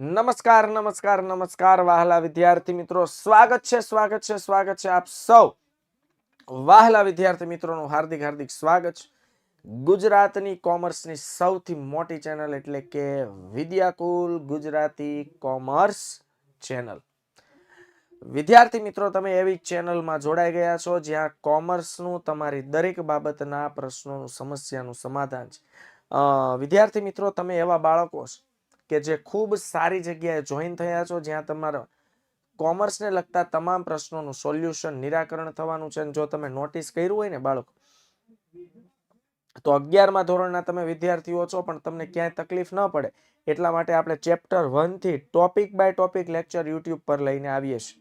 નમસ્કાર નમસ્કાર નમસ્કાર વહાલા વિદ્યાર્થી મિત્રો. સ્વાગત છે સ્વાગત છે સ્વાગત છે આપ સૌ. વહાલા વિદ્યાર્થી મિત્રોનું હાર્દિક હાર્દિક સ્વાગત ગુજરાતની કોમર્સની સૌથી મોટી ચેનલ એટલે કે વિદ્યાકુલ ગુજરાતી કોમર્સ ચેનલ. વિદ્યાર્થી મિત્રો, તમે એવી ચેનલમાં જોડાઈ ગયા છો જ્યાં કોમર્સનું તમારી દરેક બાબતના પ્રશ્નોનું સમસ્યાનું સમાધાન છે. વિદ્યાર્થી મિત્રો, તમે એવા બાળકો કે જે ખૂબ સારી જગ્યાએ જોઈન થયા છો જ્યાં તમારા કોમર્સને લગતા તમામ પ્રશ્નોનું સોલ્યુશન નિરાકરણ થવાનું છે. જો તમે નોટિસ કર્યું હોય ને બાળકો, તો અગિયારમાં ધોરણના તમે વિદ્યાર્થીઓ છો, પણ તમને ક્યાંય તકલીફ ન પડે. એટલા માટે આપણે chapter વનથી topic by topic lecture YouTube પર લઈને આવીએ છીએ.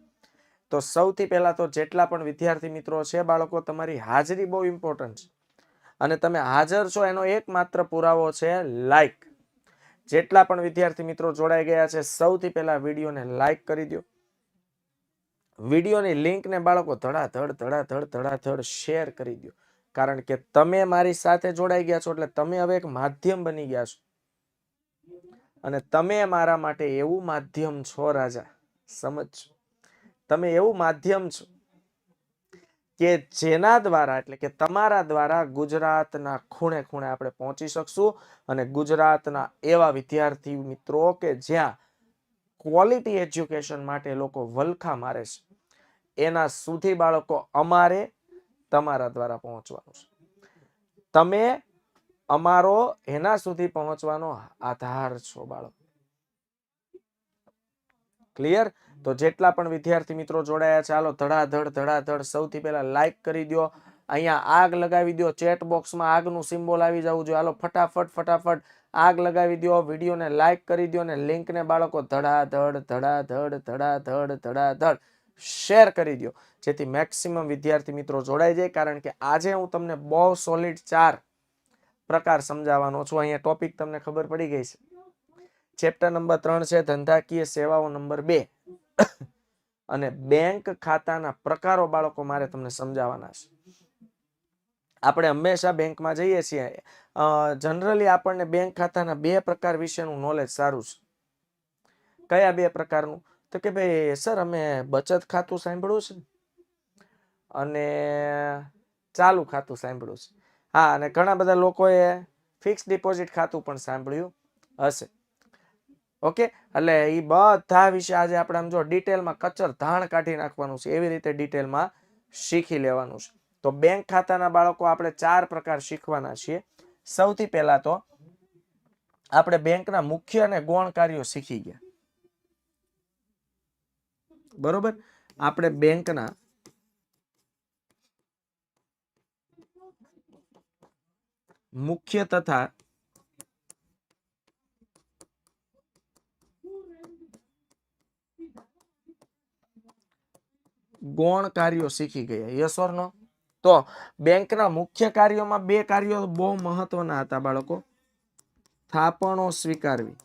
તો સૌથી પહેલાં તો જેટલા પણ વિદ્યાર્થી મિત્રો છે બાળકો, તમારી હાજરી બહુ ઇમ્પોર્ટન્ટ છે. અને તમે હાજર છો એનો એકમાત્ર પુરાવો છે લાઇક જેટલા પણ વિદ્યાર્થી મિત્રો જોડાઈ ગયા છે, સૌથી પહેલાં વિડીયોને લાઇક કરી દો વિડીયોની લિંકને બાળકો ધડાધડ ધડાધડ ધડાધડ શેર કરી દો કારણ કે તમે મારી સાથે જોડાઈ ગયા છો એટલે તમે હવે એક માધ્યમ બની ગયા છો. અને તમે મારા માટે એવું માધ્યમ છો રાજા સમજ તમે એવું માધ્યમ છો કે જેના દ્વારા એટલે કે તમારા દ્વારા ગુજરાતના ખૂણે ખૂણે આપણે પહોંચી શકશું અને ગુજરાતના એવા વિદ્યાર્થી મિત્રો કે જ્યાં ક્વોલિટી એજ્યુકેશન માટે લોકો વલખા મારે છે. એના સુધી બાળકો અમારે તમારા દ્વારા પહોંચવાનું છે. તમે અમારો એના સુધી પહોંચવાનો આધાર છો બાળકો. ક્લિયર તો જેટલા પણ વિદ્યાર્થી મિત્રો જોડાયા ચાલો ધડાધડ ધડાધડ, સૌથી પહેલા લાઈક કરી દો અહીંયા આગ લગાવી દો ચેટ બોક્સમાં આગનું સિમ્બોલ આવી જવું જોઈએ. હાલો ફટાફટ ફટાફટ આગ લગાવી દો વિડીયોને લાઈક કરી દો અને લિંકને બાળકો ધડાધડ ધડાધડ ધડાધડ ધડાધડ. શેર કરી દો જેથી મેક્સિમમ વિદ્યાર્થી મિત્રો જોડાઈ જાય. કારણ કે આજે હું તમને બહુ સોલિડ ચાર પ્રકાર સમજાવવાનો છું. અહીંયા ટોપિક તમને ખબર પડી ગઈ છે. ચેપ્ટર નંબર ત્રણ છે, ધંધાકીય સેવાઓ નંબર બે. અને બેંક ખાતાના પ્રકારો બાળકો મારે તમને સમજાવવાના છે. આપણે હંમેશા બેંકમાં જઈએ છીએ. જનરલી આપણને બેંક ખાતાના બે પ્રકાર વિશેનું નોલેજ સારું છે. કયા બે પ્રકારનું? તો કે ભાઈ, સર, અમે બચત ખાતું સાંભળ્યું છે? અને ચાલુ ખાતું સાંભળ્યું છે. હા, અને ઘણા બધા લોકોએ ફિક્સ ડિપોઝિટ ખાતું પણ સાંભળ્યું હશે. ઓકે? એટલે એ બધા વિશે આજે આપણે આમ જો ડિટેલમાં કચર ધાણ કાઢી નાખવાનું છે, એવી રીતે ડિટેલમાં શીખી લેવાનું છે. તો બેંક ખાતાના બાળકો આપણે ચાર પ્રકાર શીખવાના છીએ. સૌથી પહેલા તો આપણે બેંકના મુખ્ય અને ગૌણ કાર્યો શીખી ગયા. બરોબર? આપણે બેંકના મુખ્ય તથા ગૌણ કાર્યો શીખી ગયા. યસ ઓર નો તો બેંકના મુખ્ય કાર્યોમાં બે કાર્યો બહુ મહત્વના હતા બાળકો. થાપણો સ્વીકારવી.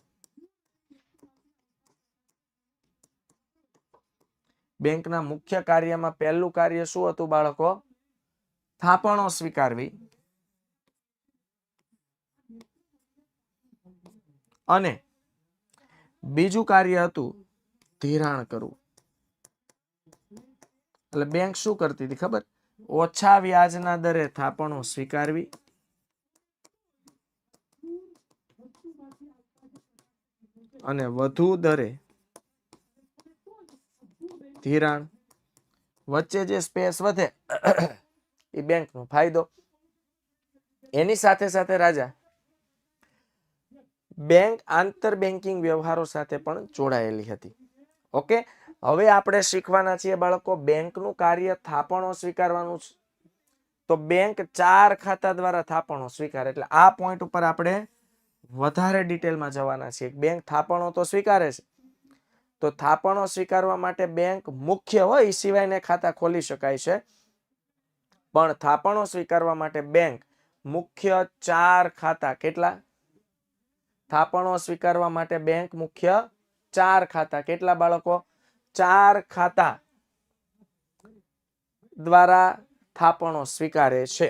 બેંકના મુખ્ય કાર્યમાં પહેલું કાર્ય શું હતું બાળકો? થાપણો સ્વીકારવી. અને બીજું કાર્ય હતું ધિરાણ કરવું. એટલે બેંક શું કરતી હતી ખબર? ઓછા વ્યાજના દરે થાપણો સ્વીકારવી. અને વધુ દરે ધિરાણ વચ્ચે જે સ્પેસ વધે, એ બેંકનો ફાયદો. એની સાથે સાથે રાજા, બેંક આંતર બેન્કિંગ વ્યવહારો સાથે પણ જોડાયેલી હતી. ઓકે? હવે આપણે શીખવાના છીએ બાળકો, બેંકનું કાર્ય થાપણો સ્વીકારવાનું છે. તો બેંક ચાર ખાતા દ્વારા થાપણો સ્વીકારે, એટલે આ પોઈન્ટ ઉપર આપણે વધારે ડિટેલમાં જવાના છીએ. બેંક થાપણો તો સ્વીકારે છે તો થાપણો સ્વીકારવા માટે બેંક મુખ્ય હોય સિવાયને ખાતા ખોલી શકાય છે. પણ થાપણો સ્વીકારવા માટે બેંક મુખ્ય ચાર ખાતા કેટલા? થાપણો સ્વીકારવા માટે બેંક મુખ્ય ચાર ખાતા. કેટલા બાળકો? ચાર ખાતા દ્વારા થાપણો સ્વીકારે છે.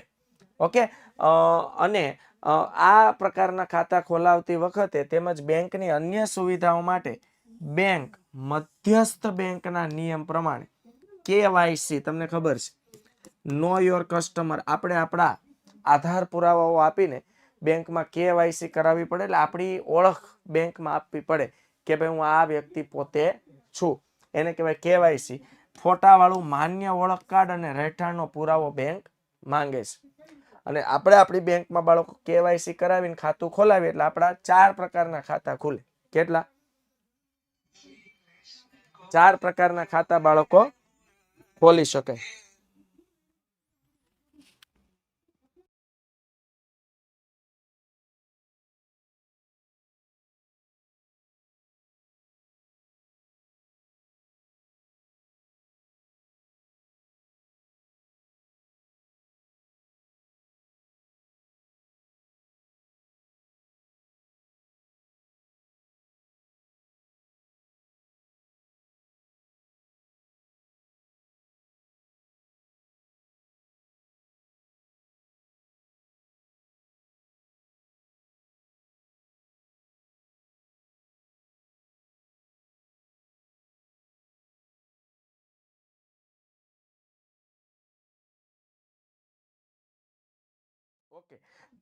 ઓકે? અને આ પ્રકારના ખાતા ખોલાવતી વખતે તેમજ બેંકની અન્ય સુવિધાઓ માટે બેંક, મધ્યસ્થ બેંકના નિયમ પ્રમાણે કેવાયસી, તમને ખબર છે? નો યોર કસ્ટમર આપણે આપણા આધાર પુરાવાઓ આપીને બેંકમાં કેવાયસી કરાવવી પડે એટલે આપણી ઓળખ બેંકમાં આપવી પડે કે ભાઈ હું આ વ્યક્તિ પોતે છું. એને કહેવાય કેવાયસી. ફોટાવાળું માન્ય ઓળખ કાર્ડ અને રહેઠાણનો પુરાવો બેંક માંગે છે. અને આપણે આપણી બેંકમાં બાળકો કેવાયસી કરાવીને ખાતું ખોલાવીએ એટલે આપણા ચાર પ્રકારના ખાતા ખુલે. કેટલા? ચાર પ્રકારના ખાતા બાળકો ખોલી શકે.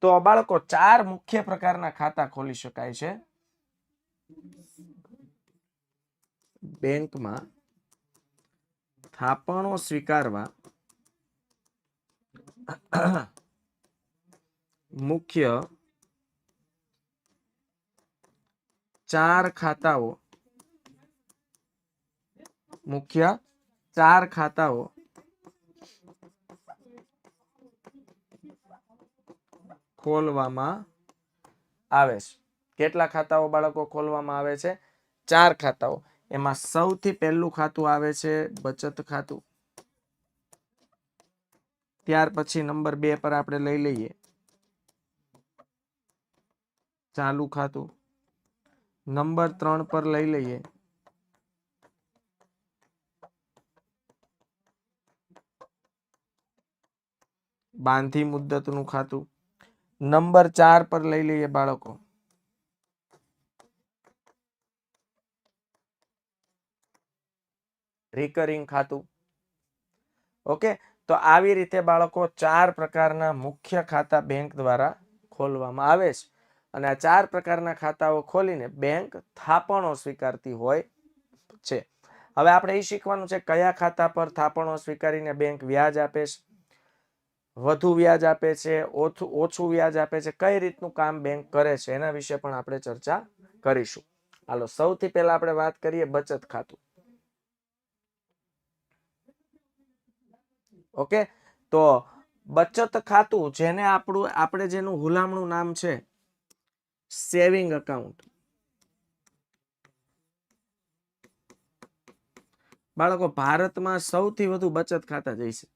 તો બાળકો ચાર મુખ્ય પ્રકારના ખાતા ખોલી શકાય છે. બેંકમાં થાપણો સ્વીકારવા. મુખ્ય ચાર ખાતાઓ. મુખ્ય ચાર ખાતાઓ. ખોલવામાં આવે છે. કેટલા ખાતાઓ બાળકો ખોલવામાં આવે છે? ચાર ખાતાઓ. એમાં સૌથી પહેલું ખાતું આવે છે બચત ખાતું. ત્યાર પછી નંબર બે પર આપણે લઈ લઈએ. ચાલુ ખાતું. નંબર ત્રણ પર લઈ લઈએ. બાંધી મુદ્દતનું ખાતું. નંબર ચાર પર લઈ લઈએ બાળકો. રિકરિંગ ખાતું. ઓકે તો આવી રીતે બાળકો ચાર પ્રકારના મુખ્ય ખાતા બેંક દ્વારા ખોલવામાં આવે છે. અને આ ચાર પ્રકારના ખાતાઓ ખોલીને બેંક થાપણો સ્વીકારતી હોય છે. હવે આપણે એ શીખવાનું છે કયા ખાતા પર થાપણો સ્વીકારીને બેંક વ્યાજ આપે છે? વધુ વ્યાજ આપે છે, ઓછું ઓછું વ્યાજ આપે છે, કઈ રીતનું કામ બેંક કરે છે એના વિશે પણ આપણે ચર્ચા કરીશું. હાલો, સૌથી પહેલા આપણે વાત કરીએ બચત ખાતું. ઓકે? તો બચત ખાતું જેને આપણું, આપણે જેનું હુલામણું નામ છે, સેવિંગ અકાઉન્ટ બાળકો, ભારતમાં સૌથી વધુ બચત ખાતા જઈશે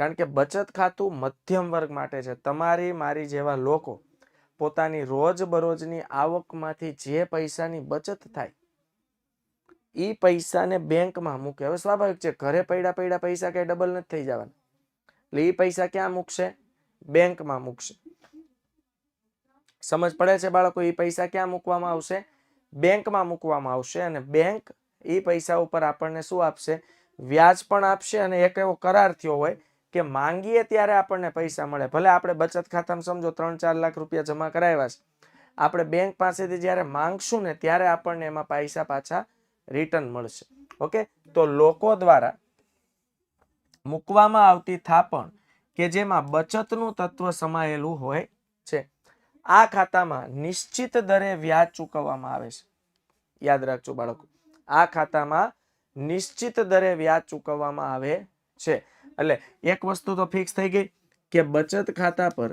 કારણ કે બચત ખાતું મધ્યમ વર્ગ માટે છે. તમારી, મારી જેવા લોકો પોતાની રોજ બરોજની આવકમાંથી જે પૈસાની બચત થાય એ પૈસાને બેંકમાં મૂકે. હવે સ્વાભાવિક છે, ઘરે પડ્યા પડ્યા પૈસા ક્યાંય ડબલ નથી થઈ જવાના. એટલે એ પૈસા ક્યાં મૂકશે? બેંકમાં મૂકશે. સમજ પડે છે બાળકો એ પૈસા ક્યાં મૂકવામાં આવશે? બેંકમાં મૂકવામાં આવશે અને બેંક એ પૈસા ઉપર આપણને શું આપશે? વ્યાજ પણ આપશે અને એક એવો કરાર થયો હોય કે માંગીએ ત્યારે આપણને પૈસા મળે. ભલે આપણે બચત ખાતામાં સમજો ત્રણ ચાર લાખ રૂપિયા જમા કરાવ્યા છે. આપણે બેંક પાસેથી જ્યારે માંગશું ને ત્યારે આપણને એમાં પૈસા પાછા રિટર્ન મળશે. ઓકે? તો લોકો દ્વારા મૂકવામાં આવતી થાપણ કે જેમાં બચતનું તત્વ સમાયેલું હોય છે, આ ખાતામાં નિશ્ચિત દરે વ્યાજ ચૂકવવામાં આવે છે. યાદ રાખજો બાળકો, આ ખાતામાં નિશ્ચિત દરે વ્યાજ ચૂકવવામાં આવે છે. એટલે એક વસ્તુ તો ફિક્સ થઈ ગઈ કે બચત ખાતા પર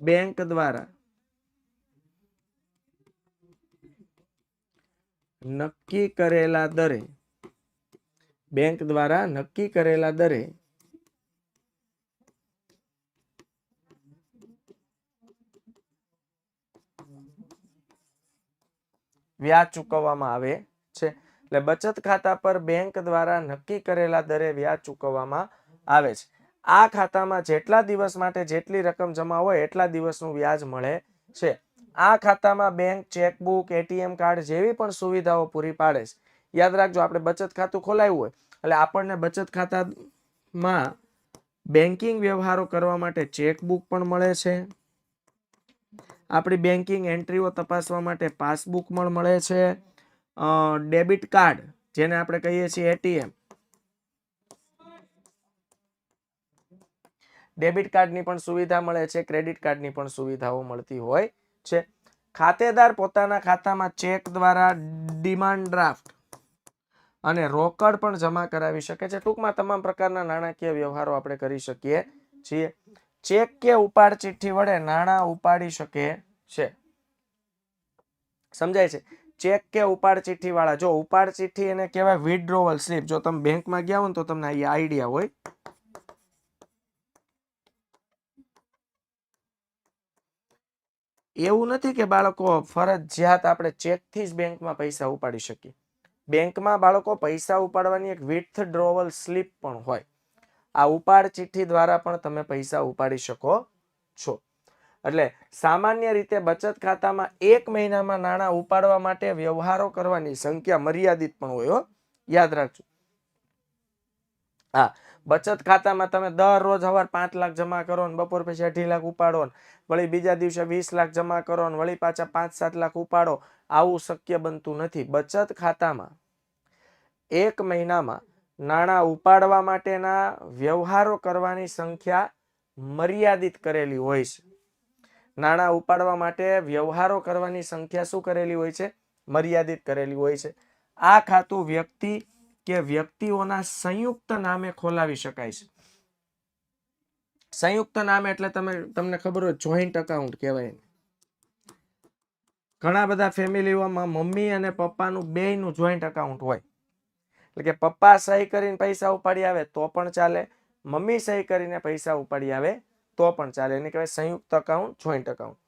બેંક દ્વારા નક્કી કરેલા દરે બેંક દ્વારા નક્કી કરેલા દરે વ્યાજ ચૂકવવામાં આવે એટલે બચત ખાતા પર બેંક દ્વારા નક્કી કરેલા દરે વ્યાજ ચૂકવવામાં આવે છે. આ ખાતામાં જેટલા દિવસ માટે જેટલી રકમ જમા હોય એટલા દિવસનું વ્યાજ મળે છે. આ ખાતામાં બેંક, ચેકબુક, એટીએમ કાર્ડ જેવી પણ સુવિધાઓ પૂરી પાડે છે. યાદ રાખજો, આપણે બચત ખાતું ખોલાવ્યું હોય, એટલે આપણને બચત ખાતામાં બેન્કિંગ વ્યવહારો કરવા માટે ચેકબુક પણ મળે છે. આપણી બેન્કિંગ એન્ટ્રીઓ તપાસવા માટે પાસબુક પણ મળે છે. ડેબિટ કાર્ડ, જેને આપણે કહીએ છીએ એટીએમ. ડેબિટ કાર્ડની પણ સુવિધા મળે છે, ક્રેડિટ કાર્ડની પણ સુવિધાઓ મળતી હોય છે. ખાતેદાર પોતાના ખાતામાં ચેક દ્વારા ડિમાન્ડ ડ્રાફ્ટ અને રોકડ પણ જમા કરાવી શકે છે. ટૂંકમાં તમામ પ્રકારના નાણાકીય વ્યવહારો આપણે કરી શકીએ છીએ. ચેક કે ઉપાડ ચિઠ્ઠી વડે નાણાં ઉપાડી શકે છે. સમજાય છે? ચેક કે ઉપાડ ચિઠ્ઠી વાળા જો ઉપાડ ચિઠ્ઠી એને કહેવાય વિડ્રોવલ સ્લીપ જો તમે બેંકમાં ગયા હો તો તમને આઈડિયા હોય. એવું નથી કે બાળકો ફરજિયાત આપણે ચેકથી જ બેંકમાં પૈસા ઉપાડી શકીએ. બેંકમાં બાળકો પૈસા ઉપાડવાની એક વિથડ્રોવલ સ્લીપ પણ હોય. આ ઉપાડ ચિઠ્ઠી દ્વારા પણ તમે પૈસા ઉપાડી શકો છો. એટલે સામાન્ય રીતે બચત ખાતામાં એક મહિનામાં નાણાં ઉપાડવા માટે વ્યવહારો કરવાની સંખ્યા મર્યાદિત પણ હોય, હો. યાદ રાખજો. હા, બચત ખાતામાં તમે દરરોજ સવાર પાંચ લાખ જમા કરો ને બપોર પછી અઢી લાખ ઉપાડો ને વળી બીજા દિવસે વીસ લાખ જમા કરો ને વળી પાછા પાંચ સાત લાખ ઉપાડો, આવું શક્ય બનતું નથી. બચત ખાતામાં એક મહિનામાં નાણાં ઉપાડવા માટેના વ્યવહારો કરવાની સંખ્યા મર્યાદિત કરેલી હોય છે. નાણાં ઉપાડવા માટે વ્યવહારો કરવાની સંખ્યા શું કરેલી હોય છે? મર્યાદિત કરેલી હોય છે. આ ખાતું વ્યક્તિ કે વ્યક્તિઓના સંયુક્ત નામે ખોલાવી શકાય છે. સંયુક્ત નામે એટલે તમે, તમને ખબર હોય જોઈન્ટ અકાઉન્ટ કહેવાય. ઘણા બધા ફેમિલીઓમાં મમ્મી અને પપ્પાનું બેયનું જોઈન્ટ અકાઉન્ટ હોય. એટલે કે પપ્પા સહી કરીને પૈસા ઉપાડી આવે તો પણ ચાલે. મમ્મી સહી કરીને પૈસા ઉપાડી આવે તો પણ ચાલે. એને કહેવાય સંયુક્ત અકાઉન્ટ જોઈન્ટ અકાઉન્ટ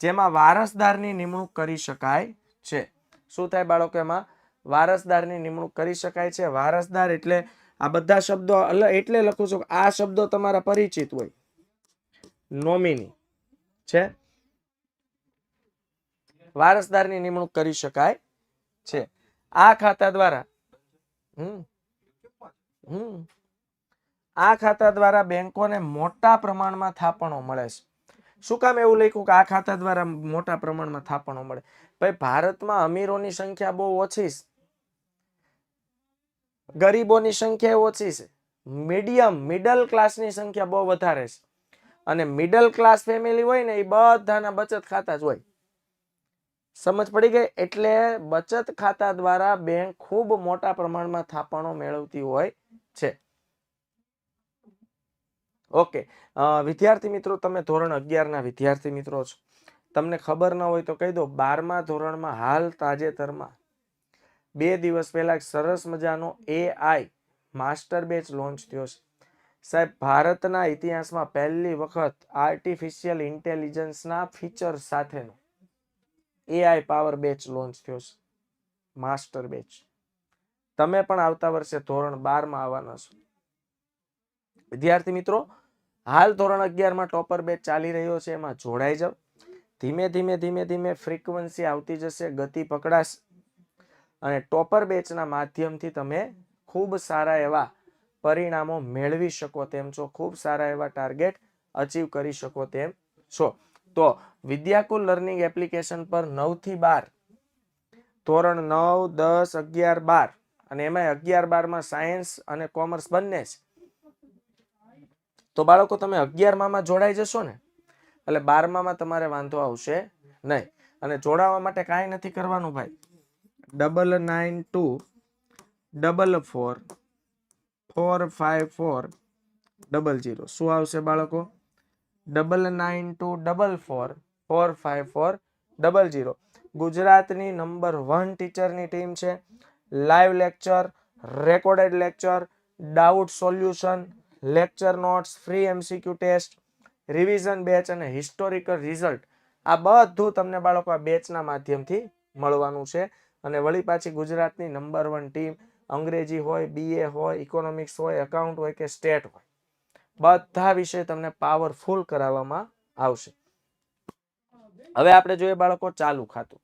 જેમાં વારસદારની નિમણૂક કરી શકાય છે. શું થાય બાળકો એમાં? વારસદારની નિમણૂક કરી શકાય છે. વારસદાર એટલે આ બધા શબ્દો એટલે લખું છું આ શબ્દો તમારા પરિચિત હોય. નોમિની છે? વારસદારની નિમણૂક કરી શકાય છે. આ ખાતા દ્વારા. હમ. હમ. આ ખાતા દ્વારા બેંકોને મોટા પ્રમાણમાં થાપણો મળે છે. શું કામ એવું લખ્યું કે આ ખાતા દ્વારા મોટા પ્રમાણમાં થાપણો મળે? ભાઈ, ભારતમાં અમીરોની સંખ્યા બહુ ઓછી છે. ગરીબોની સંખ્યા ઓછી છે. મીડિયમ, મિડલ ક્લાસની સંખ્યા બહુ વધારે છે. અને મિડલ ક્લાસ ફેમિલી હોય ને, એ બધાના બચત ખાતા જ હોય. સમજ પડી ગઈ? એટલે બચત ખાતા દ્વારા બેંક ખૂબ મોટા પ્રમાણમાં થાપણો મેળવતી હોય છે. ઓકે. વિદ્યાર્થી મિત્રો, તમે ધોરણ અગિયારના વિદ્યાર્થી મિત્રો છો. તમને ખબર ન હોય તો કહી દો, બારમા ધોરણમાં હાલ તાજેતરમાં બે દિવસ પહેલા સરસ મજાનો એઆઈ માસ્ટર બેચ લોન્ચ થયો છે. સાહેબ, ભારતના ઇતિહાસમાં પહેલી વખત આર્ટિફિશિયલ ઇન્ટેલિજન્સના ફીચર સાથેનો એઆઈ પાવર બેચ લોન્ચ થયો છે. Master batch. તમે પણ આવતા વર્ષે ધોરણ બારમાં આવવાના છો. વિદ્યાર્થી મિત્રો હાલ ધોરણ અગિયારમાં ટોપર બેચ ચાલી રહ્યો છે, એમાં જોડાઈ જાવ ધીમે ધીમે ધીમે ધીમે ફ્રીક્વન્સી આવતી જશે, ગતિ પકડાશ. અને ટોપર બેચના માધ્યમથી તમે ખૂબ સારા એવા પરિણામો મેળવી શકો તેમ છો, ખૂબ સારા એવા ટાર્ગેટ અચીવ કરી શકો તેમ છો. તો વિદ્યાકુલ લર્નિંગ એપ્લિકેશન પર નવથી બાર, ધોરણ નવ, દસ, અગિયાર, બાર અને એમાં અગિયાર બારમાં સાયન્સ અને કોમર્સ બંને છે તો બાળકો, તમે અગિયારમાં જોડાઈ જશો ને, એટલે બારમામાં તમારે વાંધો આવશે નહીં. અને જોડાવા માટે કાંઈ નથી કરવાનું ભાઈ. Double nine two double four four five four double zero શું આવશે બાળકો? Double nine two double four four five four double zero ગુજરાતની નંબર વન ટીચરની ટીમ છે. Live lecture recorded lecture doubt solution lecture notes free MCQ test revision batch અને historical result આ બધું તમને બાળકો આ બેચના માધ્યમથી મળવાનું છે. અને વળી પાછી ગુજરાતની નંબર વન ટીમ અંગ્રેજી હોય બીએ હોય ઇકોનોમિક્સ હોય એકાઉન્ટ હોય કે સ્ટેટ હોય, બધા વિષય તમને પાવરફુલ કરાવવામાં આવશે. હવે આપણે જોઈએ બાળકો ચાલુ ખાતું.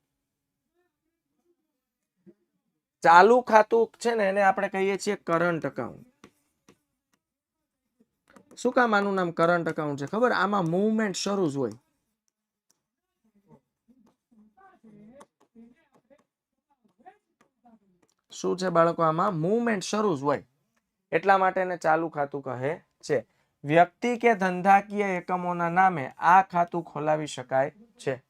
ચાલુ ખાતું છે ને, એને આપણે કહીએ છીએ કરંટ અકાઉન્ટ શું કામ આનું નામ કરંટ એકાઉન્ટ છે? ખબર? આમાં મૂવમેન્ટ શરૂ જ હોય. શું છે બાળકો આમાં? મૂવમેન્ટ શરૂ જ હોય. એટલા માટે એને ચાલુ ખાતું કહે છે. વ્યક્તિ કે ધંધાકીય એકમોના નામે આ ખાતું ખોલાવી શકાય છે.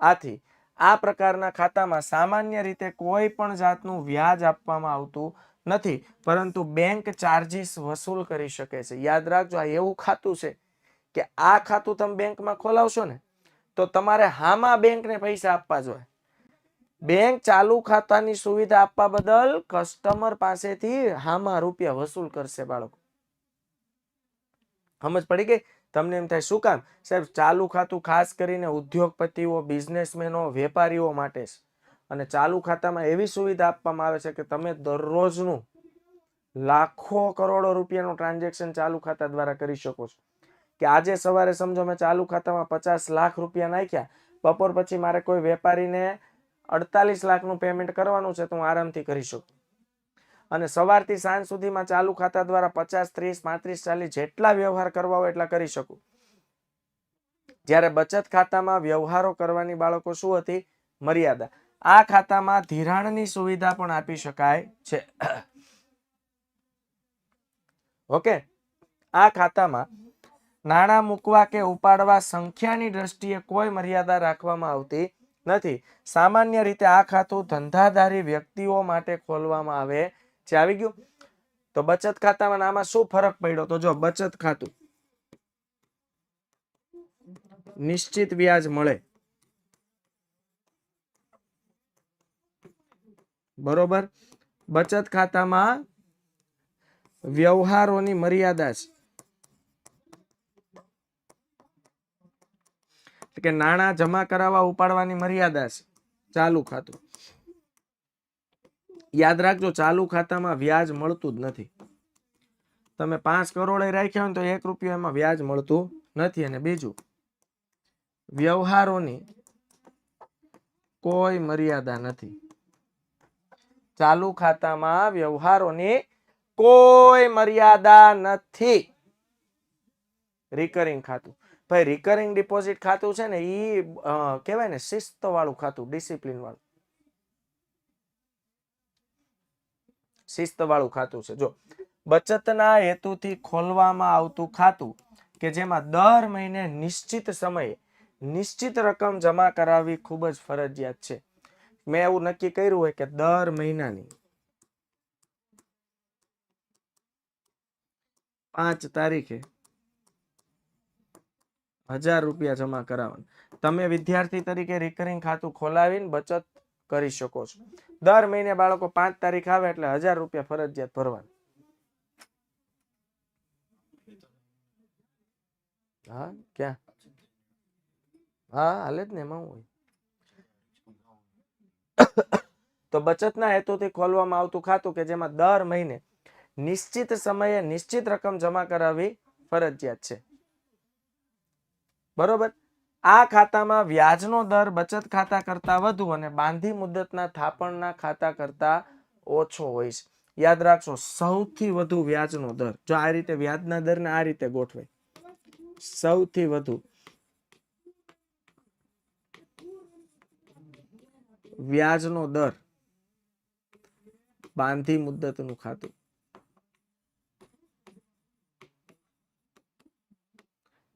આથી, આ પ્રકારના ખાતામાં સામાન્ય રીતે કોઈ પણ જાતનું વ્યાજ આપવામાં આવતું નથી, પરંતુ બેંક ચાર્જીસ વસૂલ કરી શકે છે. યાદ રાખજો, આ એવું ખાતું છે કે આ ખાતું તમે બેંકમાં ખોલાવશો ને, તો તમારે હામાં બેંકને પૈસા આપવા જોઈએ બેંક ચાલુ ખાતાની સુવિધા આપવા બદલ કસ્ટમર પાસેથી હામાં રૂપિયા વસૂલ કરશે બાળકો. સમજ પડી ગઈ? તમને એમ થાય, શું કામ? સાહેબ, ચાલુ ખાતું ખાસ કરીને ઉદ્યોગપતિઓ બિઝનેસમેનો વેપારીઓ માટે છે. અને ચાલુ ખાતામાં એવી સુવિધા આપવામાં આવે છે કે તમે દરરોજનું લાખો કરોડો રૂપિયાનું ટ્રાન્ઝેક્શન ચાલુ ખાતા દ્વારા કરી શકો છો. કે આજે સવારે સમજો મેં ચાલુ ખાતામાં પચાસ લાખ રૂપિયા નાખ્યા, બપોર પછી મારે કોઈ વેપારીને અડતાલીસ લાખનું પેમેન્ટ કરવાનું છે તો હું આરામથી કરી શકું. અને સવારથી સાંજ સુધીમાં ચાલુ ખાતા દ્વારા પચાસ, ત્રીસ, પાંત્રીસ, ચાલીસ જેટલા વ્યવહાર કરવા હોય એટલા કરી શકું. જ્યારે બચત ખાતામાં વ્યવહારો કરવાની બાળકો શું હતી? મર્યાદા. આ ખાતામાં ધિરાણની સુવિધા પણ આપી શકાય છે. ઓકે. આ ખાતામાં નાણાં મૂકવા કે ઉપાડવા સંખ્યાની દ્રષ્ટિએ કોઈ મર્યાદા રાખવામાં આવતી નથી. સામાન્ય રીતે આ ખાતું ધંધાધારી વ્યક્તિઓ માટે ખોલવામાં આવે છે. આવી ગયું? તો બચત ખાતામાં આમાં શું ફરક પડ્યો? તો જો, બચત ખાતું. નિશ્ચિત વ્યાજ મળે. બરોબર? બચત ખાતામાં વ્યવહારોની મર્યાદા છે. કે નાણાં જમા કરાવવા ઉપાડવાની મર્યાદા છે. ચાલુ ખાતું. યાદ રાખજો, ચાલુ ખાતામાં વ્યાજ મળતું જ નથી. તમે પાંચ કરોડ રાખ્યા હોય તો એક રૂપિયો એમાં વ્યાજ મળતું નથી અને બીજું. વ્યવહારોની કોઈ મર્યાદા નથી. ચાલુ ખાતામાં વ્યવહારોની કોઈ મર્યાદા નથી. રિકરિંગ ખાતું. ભાઈ રિકરિંગ ડિપોઝિટ ખાતું છે ને એ કહેવાય ને શિસ્ત વાળું ખાતું ડિસિપ્લિન વાળું. શિસ્ત વાળું ખાતું છે. જો, બચતના હેતુથી ખોલવામાં આવતું ખાતું કે જેમાં દર મહિને નિશ્ચિત સમયે નિશ્ચિત રકમ જમા કરાવવી ખૂબ જ ફરજિયાત છે. મેં એવું નક્કી કર્યું હોય કે દર મહિનાની પાંચ તારીખે હજાર રૂપિયા જમા કરાવવાના. તમે વિદ્યાર્થી તરીકે રિકરિંગ ખાતું ખોલાવીને બચત કરી શકો છો. દર મહિને બાળકો પાંચ તારીખ આવે એટલે હજાર રૂપિયા ફરજિયાત ભરવાના. હા, ક્યાં? હા, હાલે જ ને, એમાં હું હોય? તો બચતના હેતુથી ખોલવામાં આવતું ખાતું કે જેમાં દર મહિને નિશ્ચિત સમયે નિશ્ચિત રકમ જમા કરાવવી ફરજિયાત છે. બરોબર? આ ખાતામાં વ્યાજનો દર બચત ખાતા કરતા વધુ અને બાંધી મુદતના થાપણના ખાતા કરતા ઓછો હોય છે. યાદ રાખશો, સૌથી વધુ વ્યાજનો દર. જો આ રીતે વ્યાજના દરને આ રીતે ગોઠવે સૌથી વધુ વ્યાજનો દર બાંધી મુદ્દતનું ખાતું.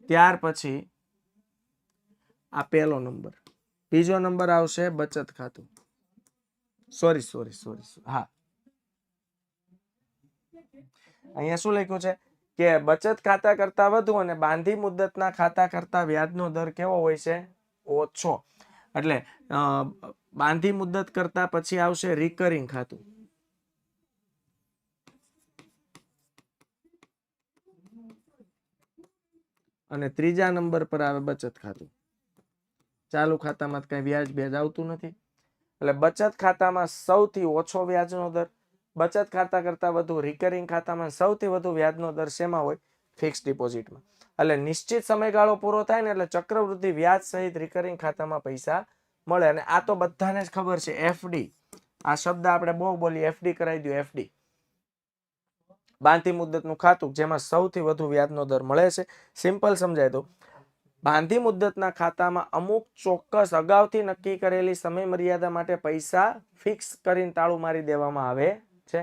ત્યાર પછી આ પહેલો નંબર. બીજો નંબર આવશે બચત ખાતું. સોરી સોરી સોરી હા. અહીંયા શું લખ્યું છે? કે બચત ખાતા કરતા વધુ અને બાંધી મુદ્દતના ખાતા કરતા વ્યાજનો દર કેવો હોય છે? ઓછો. એટલે બાંધી મુદ્દત કરતા પછી આવશે રિકરિંગ ખાતું. અને ત્રીજા નંબર પર આવે બચત ખાતું. ચાલુ ખાતામાં કઈ વ્યાજ બેજ આવતું નથી. એટલે બચત ખાતામાં સૌથી ઓછો વ્યાજનો દર, બચત ખાતા કરતા વધુ રિકરિંગ ખાતામાં સૌથી વધુ વ્યાજનો દર શેમાં હોય? ફિક્સ ડિપોઝિટમાં એટલે નિશ્ચિત સમયગાળો પૂરો થાય ને એટલે ચક્રવૃદ્ધિ વ્યાજ સહિત રિકરિંગ ખાતામાં પૈસા મળે અને આ તો બધાને જ ખબર છે એફડી આ શબ્દ આપણે બહુ બોલીએ એફડી કરાવી દઉં એફડી બાંધી મુદ્દતનું ખાતું, જેમાં સૌથી વધુ વ્યાજનો દર મળે છે. સિમ્પલ સમજાય તો, બાંધી મુદ્દતના ખાતામાં અમુક ચોક્કસ અગાઉથી નક્કી કરેલી સમય મર્યાદા માટે પૈસા ફિક્સ કરીને તાળું મારી દેવામાં આવે છે.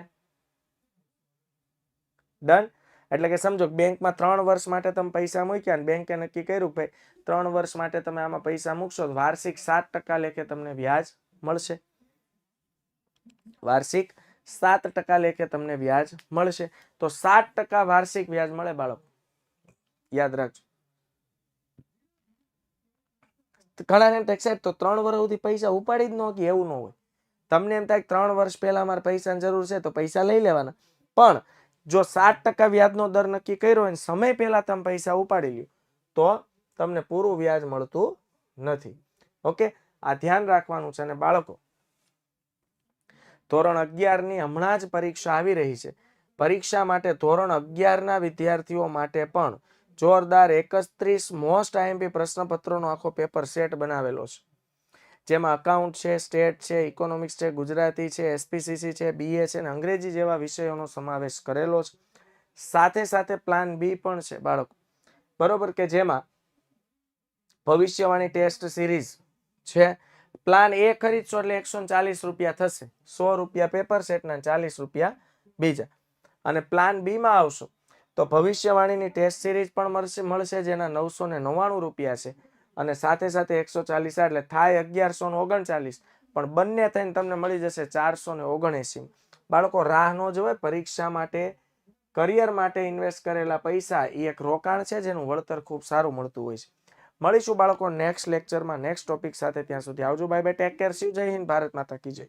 ડન એટલે કે સમજો બેંકમાં ત્રણ વર્ષ માટે તમે પૈસા મૂક્યા ને બેંકે નક્કી કર્યું ભાઈ, ત્રણ વર્ષ માટે તમે આમાં પૈસા મૂકશો વાર્ષિક સાત ટકા લેખે તમને વ્યાજ મળશે. વાર્ષિક સાત ટકા લેખે તમને વ્યાજ મળશે. તો સાત ટકા વાર્ષિક વ્યાજ મળે બાળક. યાદ રાખજો. ઘણા એમ તો ત્રણ વર્ષ સુધી પૈસા ઉપાડી જ ન કે એવું ન હોય. તમને એમ થાય ત્રણ વર્ષ પહેલા મારે પૈસાની જરૂર છે તો પૈસા લઈ લેવાના. પણ જો સાત ટકા વ્યાજનો દર નક્કી કર્યો હોય સમય પહેલા તમે પૈસા ઉપાડી લ્યો, તો તમને પૂરું વ્યાજ મળતું નથી. ઓકે? આ ધ્યાન રાખવાનું છે અને બાળકો. ધોરણ અગિયારની હમણાં જ પરીક્ષા આવી રહી છે. પરીક્ષા માટે ધોરણ અગિયારના વિદ્યાર્થીઓ માટે પણ જોરદાર એકત્રીસ મોસ્ટ આઈએમપી પ્રશ્નપત્રોનો આખો પેપર સેટ બનાવેલો છે. જેમાં અકાઉન્ટ છે સ્ટેટ છે ઇકોનોમિક્સ છે, ગુજરાતી છે એસપીસીસી છે બીએ છે અને અંગ્રેજી જેવા વિષયોનો સમાવેશ કરેલો છે. સાથે સાથે પ્લાન બી પણ છે, બાળકો. બરોબર કે જેમાં ભવિષ્યવાણી ટેસ્ટ સિરીઝ છે. પ્લાન એ ખરીદશો એટલે એકસો ચાલીસ રૂપિયા થશે. સો રૂપિયા પેપર સેટના ચાલીસ રૂપિયા બીજા. અને પ્લાન બીમાં આવશો, તો ભવિષ્યવાણીની ટેસ્ટ સિરીઝ પણ મળશે મળશે, જેના નવસો ને નવ્વાણું રૂપિયા છે. અને સાથે સાથે એકસો ચાલીસ એટલે થાય અગિયારસો ને ઓગણચાલીસ. પણ બંને થઈને તમને મળી જશે ચારસો ને ઓગણએસી બાળકો, રાહ ન જોવે પરીક્ષા માટે, કરિયર માટે ઇન્વેસ્ટ કરેલા પૈસા એ એક રોકાણ છે જેનું વળતર ખૂબ સારું મળતું હોય છે. મળીશું બાળકો નેક્સ્ટ લેક્ચરમાં, નેક્સ્ટ ટોપિક સાથે ત્યાં સુધી આવજો. Bye bye, take care see Jai Hind, Bharat માતા કી જય.